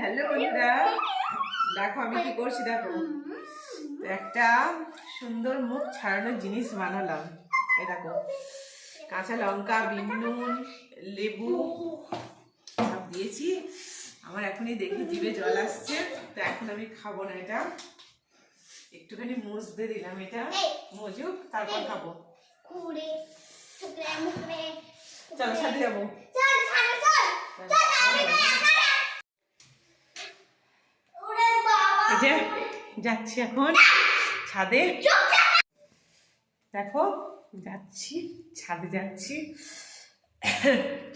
Hello বন্ধুরা। দেখো আমি কি করছি দেখো। তো একটা সুন্দর মুখ ছাড়ানোর জিনিস বানালাম। এই দেখো কাঁচা লঙ্কা বিন নুন লেবু সব দিয়েছি। আমার এখনই দেখি জিভে জল আসছে তো এখন আমি খাব না এটা। একটুখানি মুছতে দিলাম এটা। মজুক তারপর খাব। চল সাথে যাব চল ছাড়ো চল চল আমি না ওরে বাবা এই যে, যাচ্ছি এখন ছাদে। দেখো, যাচ্ছি, ছাদে যাচ্ছি।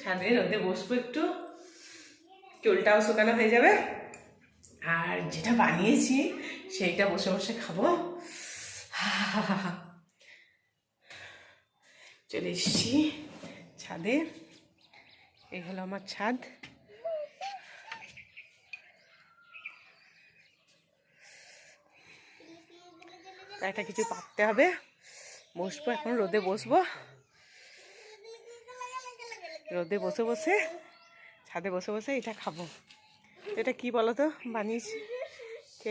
ছাদে রোদে বসবো একটু। চুলটাও শুকানো হয়ে যাবে। আর যেটা বানিয়েছি, সেইটা বসে বসে খাব। চলে এসছি ছাদে। এই হলো আমার ছাদ। একটা কিছু পাততে হবে। বসবো এখন, রোদে বসবো। রোদে বসে বসে, ছাদে বসে বসে এটা খাব। এটা কি বলো তো বানিয়েছি কে?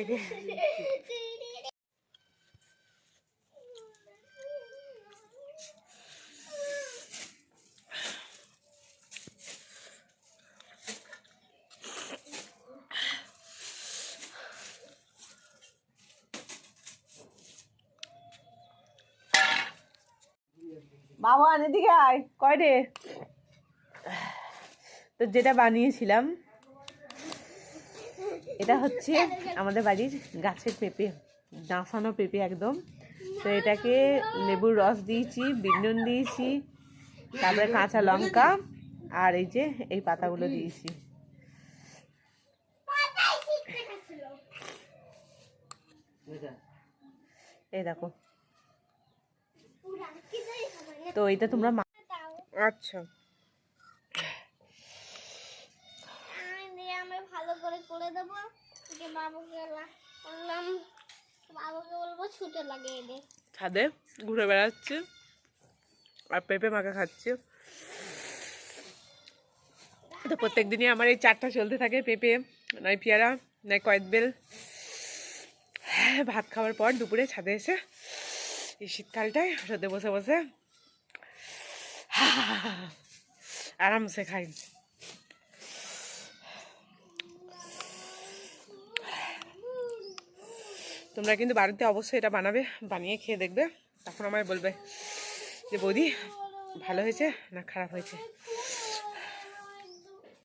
বাবা এদিকে আয়। কয় রে তো যেটা বানিয়েছিলাম, এটা হচ্ছে আমাদের বাড়ির গাছের পেঁপে ডাঁসানো পেঁপে একদম। তো এটাকে লেবুর রস দিয়েছি বিন্দন দিয়েছি, তারপরে কাঁচা লঙ্কা, আর এই যে এই পাতাগুলো দিয়েছি। এই দেখো তো এটা তোমরা মা- আচ্ছা। আমি ভালো করে করে দেবো। বাবুকে বললাম বাবুকে বলব ছুটে লাগিয়ে দে। ছাদে ঘুরে বেড়াচ্ছে। আর পেঁপে মাখা খাচ্ছে। তো প্রত্যেক দিনই আমার এই চারটা চলতে থাকে পেঁপে নয় পেয়ারা নয় কয়েকবেল ভাত খাওয়ার পর দুপুরে ছাদে এসে এই শীতকালটায় রোদে বসে বসে আরামসে খাই তোমরা কিন্তু বাড়িতে অবশ্যই এটা বানাবে, বানিয়ে খেয়ে দেখবে। তখন আমায় বলবে যে, বৌদি, ভালো হয়েছে না খারাপ হয়েছে?